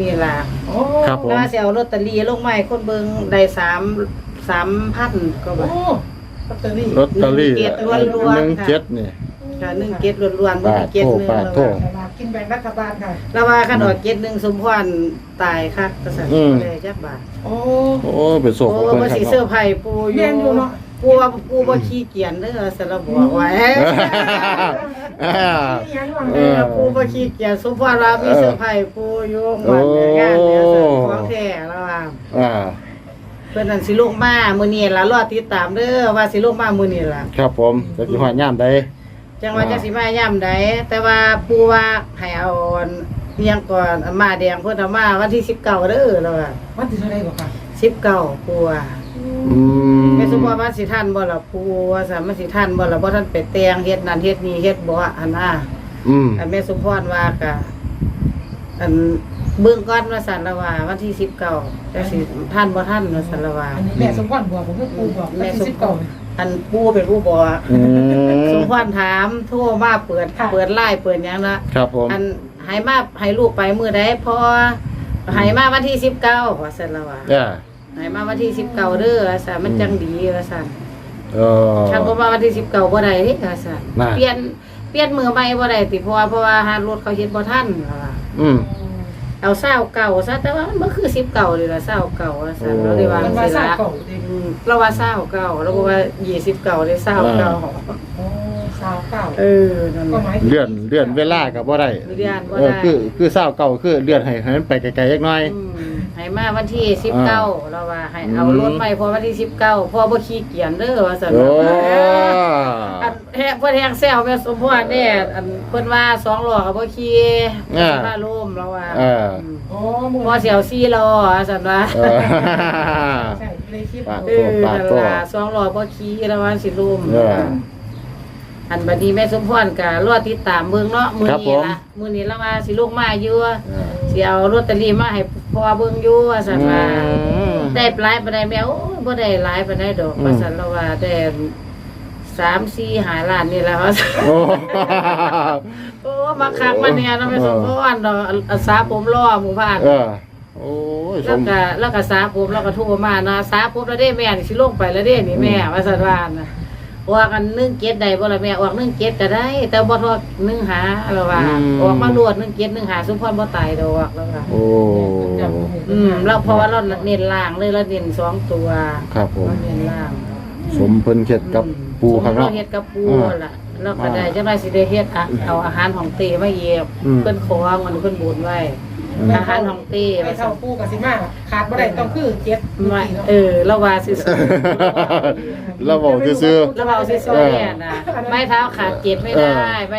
นี่ล่ะโอ้ครับผมแล้วสิเอาลอตเตอรี่ลงมาให้คนเบิ่งได้สามสามพันก็โอ้บ่า ลอตเตอรี่ลอตเตอรี่หนึ่งเจ็ดล้วนๆหนึ่งค่ะเจ็ดนี่ ค่ะหนึ่งเกตล้วนๆบ่ได้เกตหนึงปาดแล้วโทว่าษสลากกินแบ่งรัฐบาลค่ะ แล้วว่าคันออกเกตหนึงสมพรตายคักก็สั่นอืมได้จักบาทโอ้ โอ้เป็นโศกโอ้ของเพิ่นบ่ครับสิเสื้อร์ไผ่ปูอเรียู่ยนอยู่เนาะ ปูว่าปูบ่ขี้เกียจเด้อสารบอกไว้อ่านี่ยังหวังเอเอออปูบ่ขี้เกียจสมพรว่ามีเสื้อร์ไผ่ปูอยู่วันเดียวงานเดียวสั่นของแท้แล้วว่าอ่าเพิ่นนั่นสิลงมามื้อนี้ล่ะรอติดตามเด้อว่าสิลงมามื้อนี้ล่ะครับผมจะสิหอดย่ามใดจังว่าอ่าจังสิมายามใดแต่ว่าปู่ว่าให้เอาอันเรียงก่อนอันมาแดงเพิ่นเอามาวันที่19เด้อแล้วว่าวันที่เท่าไหรบ่ค่ะ19ปู่ว่า อืมแม่สมว่ามันสิทันบ่ล่ะปู่ว่าซั่นมันสิทันบ่ล่ะบ่ทันไปแต่งเฮ็ดนั่นเฮ็ดนี่เฮ็ดบ่อันน่ะอืมอันแม่สมพรว่าก็อันเบิ่งก่อนว่าซั่นละว่าวันที่19จังสิทันบ่ทันว่าซั่นละว่าอันนี้แม่สมพรบอกผมคือปูบอกแม่แม่สสิมบพเก้ารอันปู่เป็นผู้บอกอืมสมพรถามโทรมาเปิดค่ะ เปิดไลน์เปิดหยังนะครับผม อันใหายมาให้ลูกไปมื้อใดพอใหายมาวันที่19ว่าซั่นละว่าอ่าใหายมาวันที่19เด้อว่าซั่นมันจังดีว่าซั่นเออคันบ่มาวันที่19บ่ได้เด้ว่าซั่นน่ะ เปลี่ยนเปลี่ยนมือใหม่บ่ได้ติเพราะว่าเพราะว่าหารถเขาเฮ็ดบ่ทันว่าอืม เอาเศร้าเก่าซะแต่ว่ามันบ่คือ19เลยล่ะเศร้าเก่าว่าซั่นเราได้ว่ามันจังว่าซี่ทราบล่ะเก่าดิอืมเราว่าเศร้าเก่าเราก็ว่า29เลยเศร้าเก่าโอ้สาวเก่าเออนั่นก็ล่ะหมายถึงเลื่อนเลื่อนเวลากับบ่ได้เลื่อนบ่เออได้คือคือเศร้าเก่าคือเลื่อนให้ให้มันไปไกลๆจักหน่อย อืม ให้มาวันที่สิบอ่าเก้าเราว่าให้เอาอืมรถไปพอวันที่สิบเก้าพ่อบ่ขี้เกียจเด้อว่าซั่นโอ้อันแฮะเพิ่นแฮงแซวแม่สมพรแน่อันเพิ่นว่าสองล้อก็บ่ขี่อ่าสิพาล่มเราว่าเออมโอ้มือพอสิเอา4ล้อว่าซั่นว่าเออใช่ในคลิปปาดเอโทอปาดนั่นโทล่ะสองล้อบ่ขี่แล้วว่าสิล่มเอออันบัดนี้แม่สมพรก็รอติดตามเบิ่งเนาะมื้อครับผนี้มล่ะมื้อนี้เราว่าสิลงมาอยู่เออสิเอาลอตเตอรี่มาให้ พ่อเบิ่งอยู่ว่าซั่นว่าอืม ได้หลายปานใดแม่โอ้ยบ่ได้หลายปานใดดอกอืมว่าซั่นแล้วว่าได้สามสี่หาล้านนี่แหละว่าซั่นโอ้ โอ้มาคักมาเนี่ยเนาะแม่สมพรเนาะอาสาผมรอหมู่บ้าน เออ โอ้ยสแล้วม ก็แล้วก็สาผมแล้วก็โทรมานะสาผมแล้วเด้แม่นี่สิลงไปแล้วเด้นี่แม่ว่าซั่นว่านะ ออกกัน1เกตได้บ่ล่ะแม่ออก1เกตก็ได้ แต่บ่ทอด1หาแล้วว่าออกมาโลด1เกต1หาสมพรบ่ตายดอกแล้วว่าโอ้อืมเราเพราะว่าเราเน้นล่างเลยเราเน้นสองตัวครับผม เราเน้นล่างสมเพิ่นเข็ดกับปูครับเราเนาะเฮ็ดกับปูอ่าล่ะเราก็ได้จังได๋สิได้เฮ็ดอะเอาอาหารของเตมาเย็บอืม เพิ่นขอมันเพิ่นบุญไว้ อืมอาหารของเตไม่ว่าเท่าซั่นปูกับสิมาขาดบ่ได้ต้องคือเจ็ดไม่เออเราว่าสิเราบอกซื่อ เราเอาสิๆเนี่ยนะไม้เท้าขาดเจ็ดไม่ได้ไม่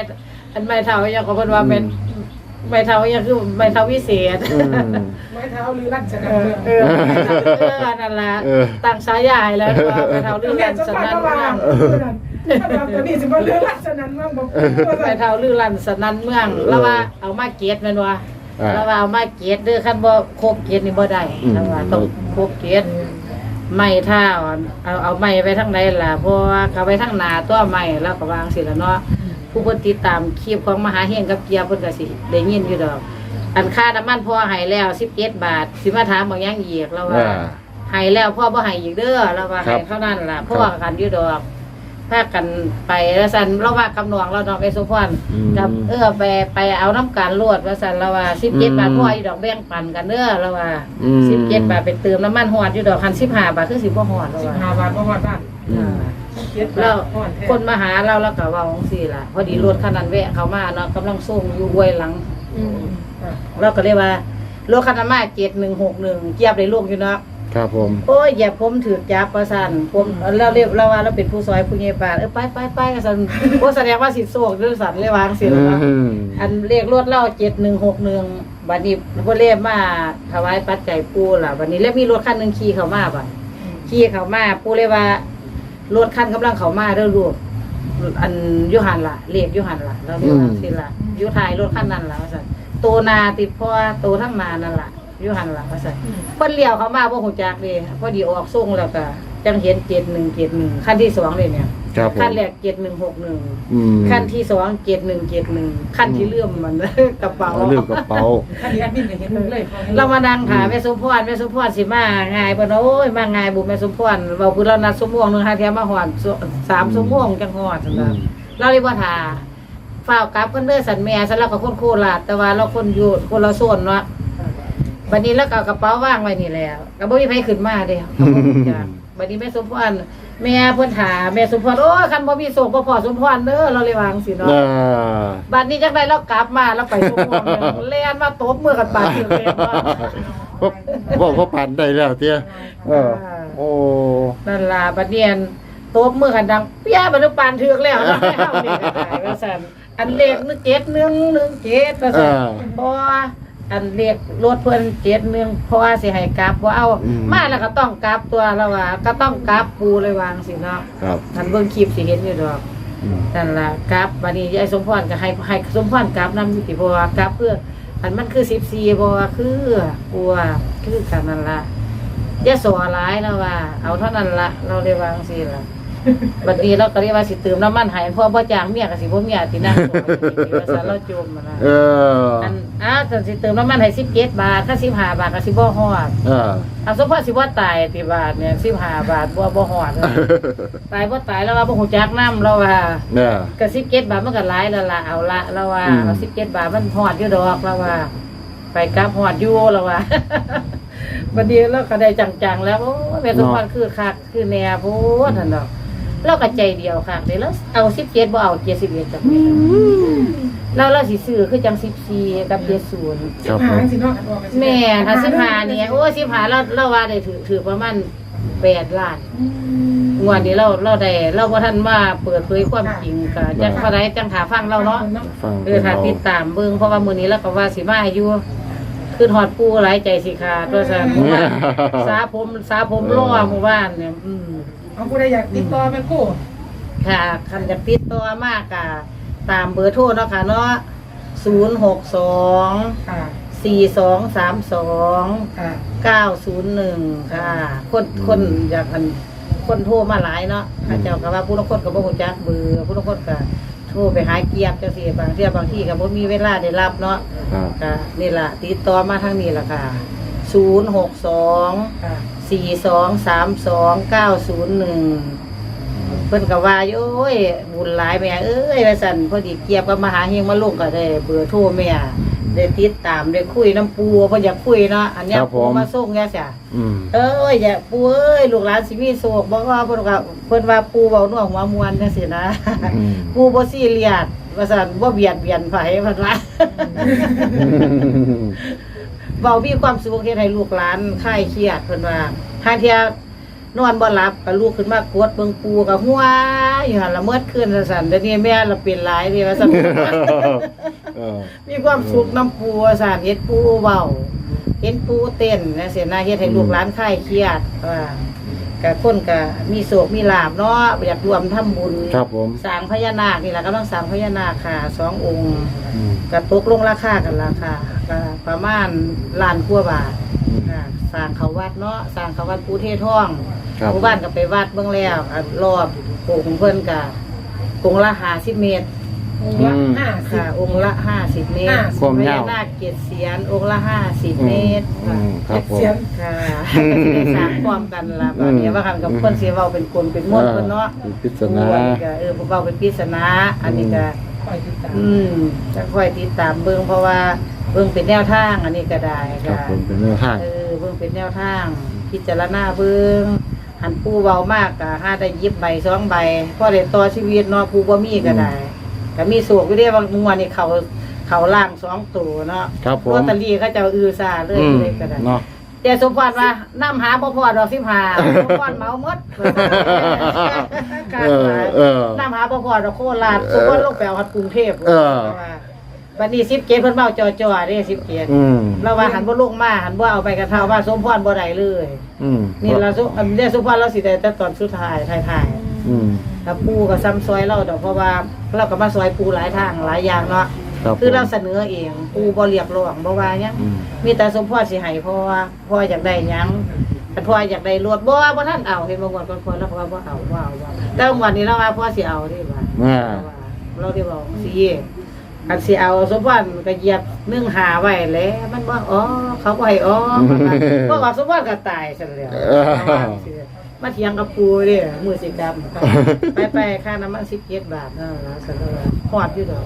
อันไม้เท้ายังก็เพิ่นว่าเป็นไม้เท้ายังคือไม้เท้าวิเศษ ๆอืม ไม้เท้าหรือลั่นชเอนะอเมืองเออไม้เท้าเออนั่นล่ะเออ ตั้งฉายาให้แล้วว่าไม้เท้าเรื่องแม่กันจะสฟังนั่นว่าเมืองตัวนี้สิบ่เรื่องลั่นชนะเมืองบ่ปูไม้เท้าเรื่องรันสนั่นเมืองแล้วว่าเอามาเกียรติแม่นว่า อ่า แล้วว่าเอามาเกียรติเด้อคันบ่ครบเกียรตินี่บ่ได้อืม แล้วว่าต้องครบเกียรติไม้เท้าเอาเอาไม้ไปทางใดล่ะเพราะว่าเขาไปทางหน้าตัวไม้แล้วก็วางสิละเนาะผู้เพิ่นติดตามคลิปของมหาเฮงกับเกียร์เพิ่นก็สิได้ยินอยู่ดอก อันค่าน้ำมันพ่อให้แล้ว17บาทสิมาถามบอกยังอีกแล้วว่า อ่า ให้แล้วพ่อบ่ให้อีกเด้อแล้วว่าครัให้บเท่านั้นล่ะพ่อกันอยู่ดอก พากันไปแล้วซั่นเราว่ากับน้องเราดอกไอ้สุพรอืม กับเออไปไปเอาน้ำการลวดว่าซั่นแล้วว่าอืม17บาทพ่ออยู่ดอกแบ่งปันกันเด้อแล้วว่าอืม17บาทไปเติมน้ำมันฮอดอยู่ดอกคัน15บาทคือสิบ่ฮอดแล้วสิบว่าห้าบาทบ่ฮอดบ้านอืม เจ็ดบาแล้วทฮอดแท้คนมาหาเราแล้วก็เว่าจังซี่ล่ะ พอดีรถคันนั้นแวะเข้ามาเนาะกำลังส่งอยู่ห้วยหลัง อืมอะเราก็เลยว่ารถคันนั้นมา7161เกียบได้ลูกอยู่เนาะ ครับผม โอ้ยอย่าผมถือจับประสันผมเราเรียกเราว่าเราเป็นผู้ซอยผู้ใหญ่บ้านเออไปไปไปกันสันโอ้แสดงว่าสิโศกด้วยสันเลยวาจังสิล่ะเนาะอืม อันเรียกรถเล่า7161บัดนี้เพิ่นเรียกมาถวายปัจจัยปู่ล่ะบัดนี้แล้วมีรถคันหนึงขี่เข้ามาบัดขี่เขามาปูเลยว่ารถคันกำลังเขามาเด้อลูกอันอยุหันล่ะเรียกยุหันล่ะแล้วเรียกว่าสิล่ะอยุทายรถคันนั้นล่ะว่าซั่นโตนาติดพ่อโตทั้งนานั่นล่ะ อยุหันล่ะว่าซั่นเพิ่นเลี้ยวเขามาบ่ฮู้จักเด้พอดีออกส่งแล้วก็จังเห็น7171คันที่สองเลยเนี่ยครับผมขั้นแรกเจ็ดหนึ่งหกหนึ่งอืมขั้นที่สองเจ็ดหนึ่งเจ็ดหนึ่งขั้นที่เลื่อมมัน กระเป๋าเอาลืมกระเป๋าคันนี้แอดมินก็เห็นเลยพอห็นเรามานั่งหาแม่สมพรแม่สมพรสิมาง่ายเพิ่นว่าโอ้ยมาง่ายบุแม่สมพรเว้าพื้นเรานัดสมม่วงหนึงหาเที่ยมาฮอดสามสมม่วงจังฮอดซั่นอืน่ะมเราเลยบ่ท่าฝ้าวกลับกันเด้อสันแม่สันเราก็คนโคราชแต่ว่าเราคนอยู่คนละโซนเนาะ บัดนี้แล้วก็เอากระเป๋าว่างไว้นี่แล้วก็บ่มีไผขึ้นมาเด้เขาบ่รู้จักบัดนี้แม่สมพรแม่เพิ่นถามแม่สมพรโอ้ยคันบ่มีโศกบ่พอสมพรเด้อเราเลยวาจังสิเนาะอ่าบัดนี้จังไดเรากลับมาแล้วไปสมพรเล่นมาตบมือกันปาดถึงเลยว่าเพราะเพราะผ่านได้แล้วเตี้ยเออ โอ้นั่นล่ะบัดเนียนตบมือกันดังเปี้ยบัดนี้ปานถึกแล้วเนาะให้เฮานี่ก็ได้ว่าซั่นอันเลขนึงเจ็ดหนึ่งหนึ่งเจ็ดว่าซั่น อ่าเพราะว่าอันเลขรถเพิ่นเจ็ดหนึ่งเพราะว่าสิให้กลับบ่เอาอืม มาแล้วก็ต้องกลับตัวแล้วว่าก็ต้องกลับปูเลยวางสิเนาะครับท่านเบิ่งคลิปสิเห็นอยู่ดอกอืมนั่นล่ะกลับบัดนี้ยายสมพรก็ให้ให้สมพรกลับนำอยู่ติเพราะว่ากลับเพื่ออันมันคือ14เพราะว่าคือกลัวคือกันนั่นล่ะอย่าสอหลายแล้วว่า เอาเท่านั้นละเราเลยวาจังซี่ล่ะ บัดนี้เราก็เรียกว่าสิเติมน้ำมันให้เพราะบ่จ้างเมียก็สิบ่เมียที่นั่งตัวอยู่ที่ว่าซั่นเราจมอะนะเอออันอ้าวจังสิเติมน้ำมันให้17บาทถ้า15บาทก็สิบ่ฮอดเออ เอาสมพรสิบ่ตายติบาทเนี่ย15บาทบ่บ่ฮอดเลยตายบ่ตายแล้วว่าบ่ฮู้จักนํเราว่าเนี่ยก็17บาทมันก็หลายแล้วล่ะเอาละเราว่าอืม เอา17บาทมันฮอดอยู่ดอกเราว่า ไปกลับฮอดอยู่เราว่า บัดนี้เราก็ได้จังๆแล้วโอ้ยแม่สมพรคือคักคือแน่โพดนั่นดอก เราก็ใจเดียวค่ะเดี๋ยวเราเอาสิบเจ็ดบ่เอาเจ็ดสิบเอ็ดจังเลยเราเราสิซื้อคือจังสิบสี่กับเจ็ดศูนย์ครับผหามสิเนาะออกกันแม่ถ้าสิบห้าเนี่ยโอ้สิบห้าเราเราว่าได้ถือถือประมาณแปดล้านงวดนี้เราเราได้เราว่าท่านมาเปิดเผยความจริงก็จังพอได้จังถาฟังเราเนาะฟังเออถ้าติดตามเบิ่งเพราะว่ามื้อนี้เราก็ว่าสิมาอยู่คือฮอดปูหลายใจสิขาดตัวซั่นเมื่อวานสาผมสาผมรอเมื่อวานเนี่ยอืม เอาผู้ใดอยากติดต่อแม่กู้ค่ะคันจะติดตัวมากกะตามเบอร์โทรเนาะค่ะเนาะศูนย์หกสองค่ะสี่สองสามสองค่ะ เก้าศูนย์หนึ่งค่ะ คนคนอยากอันคนโทรมาหลายเนาะข้าเจ้าก็ว่าผู้ลางคนก็บ่ฮู้จักเบอร์ผู้ลางคนก็โทรไปหาเกียบจังซี่บางเที่ยบางที่ก็บ่มีเวลาได้รับเนาะครับ ก็นี่ล่ะติดต่อมาทางนี้ล่ะค่ะ ศูนย์หกสองค่ะสี่สองสามสองเก้าศูนย์หนึ่งเพิ่นก็ว่าอยู่โอ้ยบุญหลายแม่เอ้ยว่าสั่นพอดีเกียบกับมหาเฮงมาลงก็ได้เบอร์โทรแม่ได้ติดตามได้คุยน้ำปูเพิ่นอยากคุยเนาะอันเนี้ยปูมาส่งแกจ้ะ อืม เอ้ยอย่าปูเอ้ยลูกหลานสิมีโศกบอกว่าเพิ่นว่าเพิ่นว่าปูเว้าน่วงหัวมวนจังซี่นะอืม ปูบ่ซีเรียสว่าสั่นบ่เบียดเบียนไผเพิ่นว่า เบามีความสุขเฮ็ดให้ลูกหลานคลายเครียดเพิ่นว่าหาเที่ยนอนบ่หลับก็ลูกขึ้นมากดเบิ่งปูก็หัวอยู่หั่นละเมิดคืนสั่นๆเดี๋ยวนี้แม่ละเป็นหลายเด้ว่าซั่น เออ มีความสุขน้ำปูว่าซั่นเฮ็ดปูเว้าเห็นปูเต้นนะเสียนาเฮ็ดให้ลูกหลานคลายเครียดว่าก็คนก็มีโศกมีลาบเนาะอยากรวมทำบุญครับผม สร้างพญานาคนี่ล่ะกำลังสร้างพญานาคค่ะสององค์อืมก็ตกลงราคากันราคาก็ ประมาณล้านกว่าบาทค่ะสร้างเขาวัดเนาะสร้างเขาวัดปูเทท่องครับ หมู่บ้านก็ไปวัดเบื้องแล้วอะรอบองค์เพิ่นก็องค์ละห้าสิบเมตร องค์ละห้าสิบ ค่ะ องค์ละห้าสิบเมตร50ความพยาวญานาคเกียรติเสียนองค์ละห้าสิบเมตรอืค่ะ มครับผม เสียง ค่ะสิได้สร้างพร้อมกันล่ะบัดนี้ว่ากันกับเพิ่นสิเว้าเป็นคนเป็นมนต์เพิ่นเนาะอ่เป็นปริศนา อันนี้ก็เออเว้าเป็นปริศนาอันนี้ก็คอยติดตามอืมจะค่อยติดตามเบิ่งเพราะว่า เบิ่งเป็นแนวทางอันนี้ก็ได้ครับค่ะผมเป็นเนื้อทาง เออเบิ่งเป็นแนวทาง พิจารณาเบิ่งหันปูเบามากก็ห้าได้หยิบใบสองใบพอได้ต่อชีวิตเนาะปูบ่มีก็ได้ก็มีสูกอยู่เด้บางงวดนี่เขาเขาล่างสองตัวเนาะครับผมลอตเตอรี่เขาเจะอือซาเลยอืมเลยก็ได้ เนาะ แต่สมพรว่าน้ำหาบ่พอดอกสิบหาสมพรเมาหมดเออเออน้ำหาบ่พอดอกโคราชสมพรลงไปเอาฮัดกรุงเทพเออบั ดนี้10เกตเพิ่นเมาจ่อๆเด้10เกตอืมเราว่าหันบ่ลงมาหันบ่เอาไปกระเท่าว่าสมพรบ่ได้เลย อืมนี่เราสมอันเนี้ยสมพรเราสิได้แต่ตอนสุดท้ายท้ายอืมๆแล้วปูก็ซ้ำซอยเราดอกเพราะว่าเราก็มาซอยปูหลายทางหลายอย่างเนาะครับคือเราผมเสนอเองปูบ่เรียกร้องบ่ว่าหยัง อืมมีแต่สมพรสิให้เพราะว่าพ่ออยากได้หยังอันพ่ออยากได้รถบ่บ่ท่านเอาเห็นบางวันก่อนๆแล้วก็ว่าบ่เอาบ่เอาบ่เอาแต่บางวันนี้เราว่าพ่อสิเอาที่ว่าอ่าเราได้บอกสิ อันสิเอาสมบัติก็เหยียบนึ่งหาไว้แล้ว มันบ่อ๋อเขาบ่ให้อ๋อเพราะว่าสมบัติก็ตายซะแล้วมาเถียงกับปูเด้มือสิดำไปไปค่าน้ำมัน17บาทนั่นล่ะซั่นว่าฮอดอยู่ดอก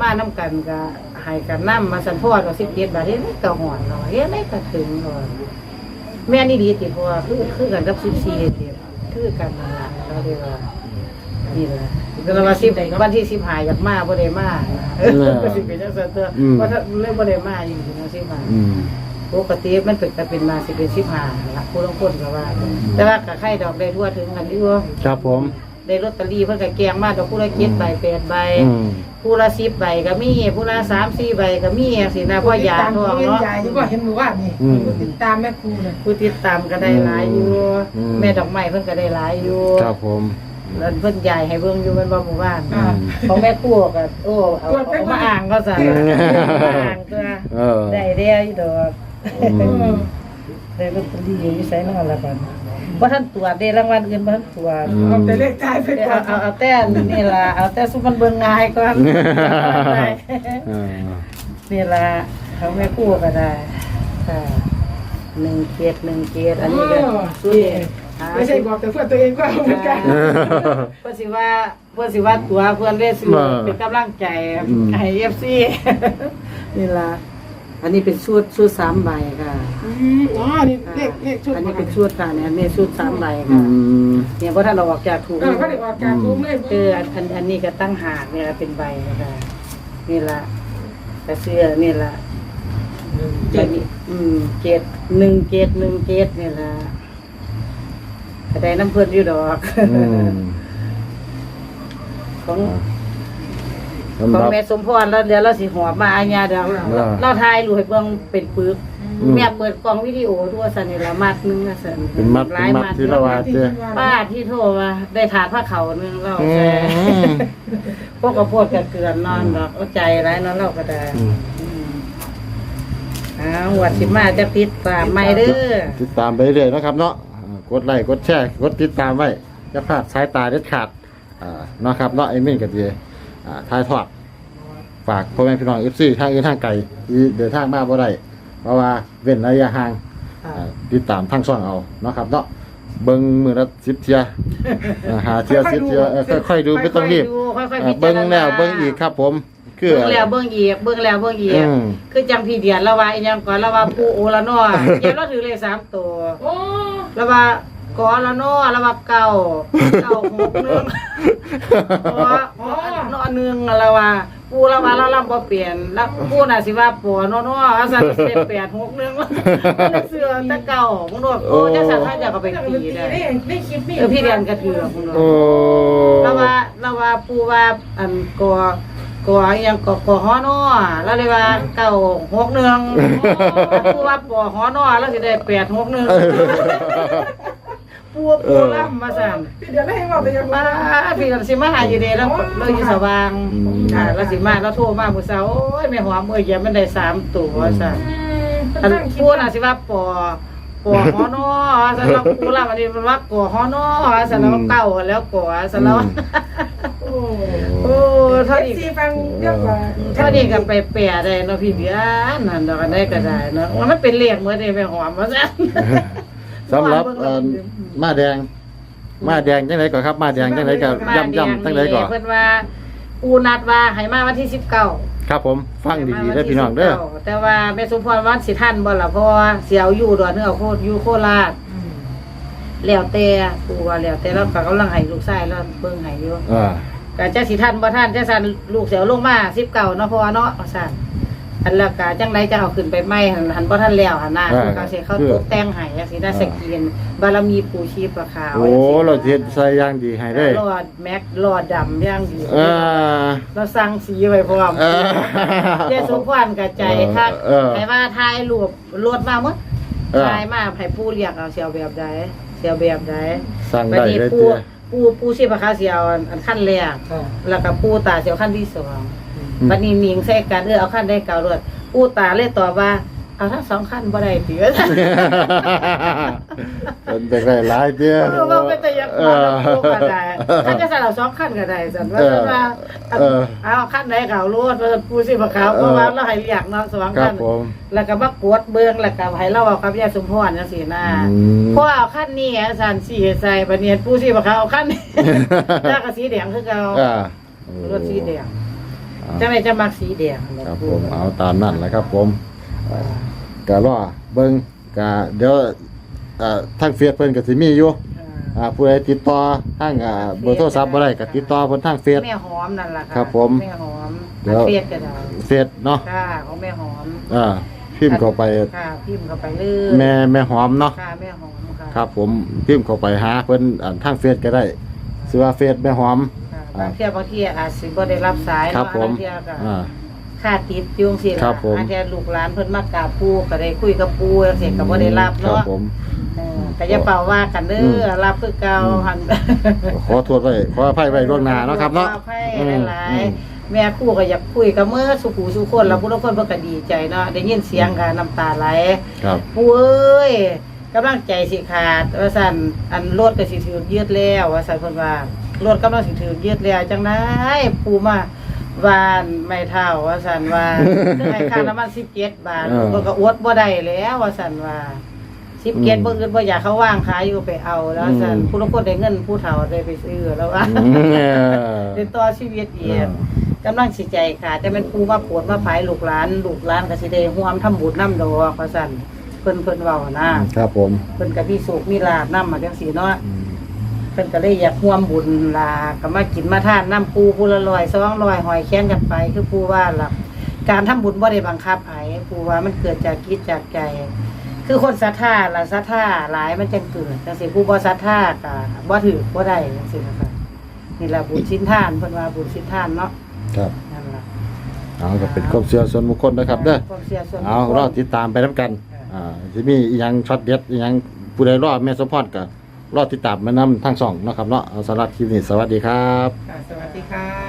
มานํกันก็ให้กันน้ำมาสันพอดว่า17บาทเฮ็ดก็ฮอดเนาะเฮ็ดได้ก็ถึงเนาะแม่นี่ดีติพราะว่าคือคือกันกับ14เด้คือกันนั่นล่ะเขาเรียกว่านี่แหละ ก็เลยว่าสิบวันที่สิบหายอยากมาบ่ได้มาเออก็สิเป็นจังซั่นเด้ออมว่าถ้าเล่บ่ได้มาอยู่ที่นั่นสิมาอืมปกติมันเป็นก็เป็นมาสิเป็นสิบหาละผู้ลางคนก็ว่า แต่ว่าก็ใครดอกได้ทั่วถึงกันอยู่ครับผม ได้ลอตเตอรี่เพิ่นก็แกงมาดอกผู้ละ7ใบ8ใบอืม ผู้ละ10ใบก็มีผู้ละ3 4ใบก็มีจังซี่นะเพราะยาท้องเงินเนาะใหญ่ที่ว่าเห็นหมู่ว่านี่อืมผู้ติดตามแม่ครูน่ะผู้ติดตามก็ได้หลายอยู่ อืม แม่ดอกไม้เพิ่นก็ได้หลายอยู่ ครับผม แล้วเพิ่นใหญ่ให้เบิ่งอยู่แม่นบ่หมู่บ้าน อืม ของแม่ครัวก็โอ้เอาเอามาอ่างก็สั่นอืมมาอ่างตัวเออได้เดียวอยู่ดอกอืมได้ลอตเตอรี่อยู่ไสนอนละบัดบ่ทันตรวจได้รางวัลอื่นบ่ทันตรวจอืม เอาแต่เลขท้ายไปเดี๋ยวก่อเอานเอาเอาแต่นี่ล่ะเอาแต่สุมันเบิ่งง่ายก่อนเออนี่ล่ะของแม่ครัวก็ได้ค่ะ1เกียรติ1เกียรติอันนี้ก็สุด ไม่ใช่บอกแต่เพื่อนตัวเองก็เอาเหมือนกัน เพื่อสิว่าเพื่อสิว่าตัวเพื่อนเล่ซื้อเป็นกำลังใจให้เอฟซีนี่ล่ะอันนี้เป็นชุดชุดสามใบค่ะอืมอ๋อนี่เลขเลขชุดอันนี้เป็นชุดค่ะเนี่ยนี่ชุดสามใบอืค่ะม เนี่ยเพราะถ้าเราออกจากถุงเออเขาได้ออกจากคุ้มเลยเอออันอันอันนี้ก็ตั้งหากเนี่ยเป็นใบนะคะนี่ล่ะกระเสื้อนี่ล่ะเจ็ดนี้อืมเกตหนึ่งเกตหนึ่งเกตนี่ล่ะ ก็ได้น้ำเพื่อนอยู่ดอก อืมของสำขหองรับ แม่สมพรแล้วเดี๋ยวเราสิหอบมาอาญาเดี๋ยวอ่า เราถ่ายรูปให้เบิ่งเป็นปึกอืมแม่เปิดกล่องวิดีโอทั่วสันนี่ละมัดหนึงนะสันเป็นมัดหเป็ลานยมัดที่ละวาเจ้ป้าที่โทรมาได้ถาดผ้าเขาวหนึงเราอืแต่มพวกกระโพดกับเกลือนนอนดอกเอาใจร้ายเนอนเราก็ได้อืมอืมอ้าววัดสิมาจะติดตามไม่เด้อติดตามไปเรื่อยๆนะครับ เนาะอ่า กดไลค์กดแชร์กดติดตามไว้อย่าพลาดสายตาเด็ดขาดอ่าเนาะครับเนาะไอ้มิ่นกับเดียอ่าทายทอดฝากพ่อแม่พี่น้องเอฟซีทางอื่นทางไกลที่เดินทางมาบ่ได้เพราะว่าเว้นระยะห่างอ่าติดตามทางช่องเอาเนาะครับเนาะเบิ่งมือละสิบเทียอ่าหาเทียสิบเทียเออค่อยๆดูไม่ต้องรีบค่อยๆอ่าพิจารณาเบิ่งแล้วเบิ่งอีกครับผมคือเบิ่งแล้วเบิ่งอีกเบิ่งแล้วเบิ่งอีกอืมคือจังพี่เดียนละว่าอีหยังก่อนละว่าปูโอละน้อเดี๋ยวเราถือเลขสามตัว โอ้ละว่าก่อละน้อละว่าเก่าเก่าหกหนึงกอนอหนึงละว่าปูละว่าเราลำบ่เปลี่ยนแล้วปูน่ะสิว่าปอนอนออาสั่นเป็นแปดหกหนึงเสื้อแต่เก่ามึงโดดโอ้จังสั่นถ้าจะก็ไปตีได้ได้คลิปนี่เออพี่เรียนกระเถือกมึงโดดโอ้แล้วว่าแล้วว่าปูว่าอันก่อ กออหยังกอกอฮอนอแล้วเลยว่าเก้าหกหนึ่งปูว่าปอฮอนอแล้วสิได้แปดหกหนึ่งปูปูล่ำมาสั่นพี่เดี๋ยวให้บอกแต่ยังมามาพี่กันสิมาหาอยู่เดแล้วเราอยู่สว่างอ่าแล้วสิมาแล้วโทรมามื้อเช้าโอ้ยแม่หอมเอ้ยอย่ามันได้สามตัวสั่นอันปูน่ะสิว่าปอปอฮอนอสั่นแล้วปูล่ำอันนี้มันว่ากอฮอนอสั่นแล้วเก้าแล้วกอสั่นแล้วโอ้โอ้ เท่าเอนี้ซีฟังเยอะกว่าเท่านี้ก็ไปแปะได้เนาะพี่เดียนนั่นดอกอันได้ก็ได้เนาะมันเป็นเลขเหมือนเด้แม่หอมว่าซั่นสำหรับเอ่อมาแดง มาแดงจังไดก่อนครับ มาแดงจังไดก็ย่ำย่ำจังไดก่อนเพิ่นว่าปูนัดว่าให้มาวันที่19ครับผมฟังดีๆได้อพี่น้องเด้อแต่ว่าแม่สมพรวันสิทันบ่ล่ะเพราะว่าเสียวอยู่ดอนเนื้อโคตรอยู่โคราชแล้วแต่ปูว่าแล้วแต่เราก็กำลังให้ลูกชายเราเบิ่งให้อยู่อ่า ก็จะสิทันบ่ทันจะสั่นลูกเสียวลงมา19เนาะเพราะว่าเนาะว่าซั่นอันแล้วก็จังไดจะเอาขึ้นไปไหม้หันหันบ่ทันแล้วหันหน้าคือเขาสิเขาตกแต่งให้จังซี่ได้สกรีนบารมีปู่ชีพขาวโอ้เราเฮ็ดใส่อย่างดีให้ได้รอดแม็กรอดดำอย่างดีอ่าเราสั่งสีไว้พร้อมเออเจ้สมพรกับใจคักเออให้ว่าถ่ายรูปรถมาหมดเออ ถ่ายมาให้ปู่เรียกเอาเสียวแบบใดเสียวแบบใด สั่งบัดได้นี้เลยปู่เตี้ย ปู่ปู่ชีพขาวเสียวอันอันขั้นแรกแล้วก็ปู่ตาเสียวขั้นที่สองอืม บัดนี้หมิงใส่กันเออเอาขั้นได้เก่ารถปู่ตาเลยตอบว่า เอาทั้งสองขั้นบ่ได้เตือเป็นเด็กได้หลายเด้อเออว่าเป็นแต่อยังมาแล้วปูก็ได้ถ้าจะใส่เราสองขั้นก็ได้สันว่าเออว่าเออเอาขั้นไหนเขารู้ว่าปูสิบ่ขาวเพราะว่าเราให้เรียกเนาะสองครัขั้บนผมแล้วก็มากวดเบิ่งแล้วก็ให้เราเอากับยายสมพรจังซี่นะอืมเพราะเอาขั้นนี้อาจารย์สิใส่บัดนี้ปูสิบ่ขาวเอาขั้นนี้แล้วก็สีแดงคือเก่าอ่ารถสีแดงอ่าจังไดจะมักสีแดงครับผมเอาตามนั้นแหละครับผมอ่า ก็รอเบิ่งก็เดี๋ยวอ่าทางเฟซเพิ่นก็สิมีอยู่อ่าผู้ใดติดต่อทางอ่าเบอร์โทรศัพท์บ่ได้ก็ติดต่อเพิ่นทางเฟซ แม่หอมนั่นล่ะค่ะครับผมแม่หอมเดี๋ยว เฟียดก็ได้เฟซเนาะค่ะของแม่หอมอ่าพิมพ์เข้าไปค่ะพิมพ์เข้าไปเลยแม่แม่หอมเนาะ ค่ะแม่หอมค่ะครับผมพิมพ์เข้าไปหาเพิ่นอ่าทางเฟซก็ได้ชื่อว่าเฟซแม่หอม ค่ะอ่าบางเที่ยบางเที่ยอาจสิบ่ได้รับสายครับเนาะผมบางเที่ยก็ อ่า ค่าติดอยุ่จังซี่ครัล่ะบผมอันเที่ยลูกหลานเพิ่นมากราบปู่ก็ได้คุยกับปู่จังซี่ก็บ่ได้รับครับเนาะผม เออก็อย่าเป่าว่ากันเด้อือมรับคือเก่าอืมหั่น ขอโทษไว้ขออภัยไว้ล่วงหน้าเนาะครับเนาะขออภัยอืมหลายอืม ๆแม่ครู่ก็อยากคุยกับเมื่อสุขูสุคนแล้วผู้ทุกคนเพิ่นก็ดีใจเนาะได้ยินเสียงก็น้ำตาไหลครับ ปู่เอ้ยกำลังใจสิขาดว่าซั่นอันรถก็สิถูกยืดแล้วว่าซั่นเพิ่นว่ารถกำลังสิถูกยืดแล้วจังได๋ปู่มา วานไม่เท่าว่าซั่นว่าคือให้ค่าน้ำมัน17บาทเออเพิ่นก็อวดบ่ได้แล้วว่าซั่นว่า17บ่อื่นบ่อยากเขาว่างขายอยู่ไปเอาแล้วซั่นผู้ทุกคนได้เงินผู้เฒ่าได้ไปซื้อแล้วว่าอืมเออเป็นต่อชีวิตเอียกำลังสิใจค่ะแต่เป็นปูมาปวดมาภายลูกหลานลูกหลานก็สิได้ร่วมทำบุญนำดอกว่าซั่นเพิ่นเพิ่นเว้านะครับผม เพิ่นก็มีสุขมีลาบนำมาจังซี่เนาะอืม เพิ่นก็เลยอยากร่วมบุญล่ะก็มากินมาทานน้ำปูผู้ละร้อย200หอยแค้นกันไป คือปูว่าล่ะการทำบุญบ่ได้บังคับไผปูว่ามันเกิดจากจิตจากใจ คือคนศรัทธาล่ะศรัทธาหลายมันจังเกิดจังซี่ผู้บ่ศรัทธาก็บ่ถือบ่ได้จังซี่นะคะนี่ล่ะบุญชิ้นทานเพิ่นว่าบุญชิ้นทานเนาะครับนั่นล่ะเอาก็เป็นความเชื่อส่วนบุคคลนะครับเด้อความเสียส่วนเอาบุคคล รอติดตามไปน้ำกัน อ่าสิมีอีหยังช็อตเด็ดอีหยังผู้ใดรอดแม่สมพรก็ รอติดตามมานำทั้งสองเนาะครับเนาะเอาสำหรับคลิปนี้สวัสดีครับ ค่ะสวัสดีค่ะ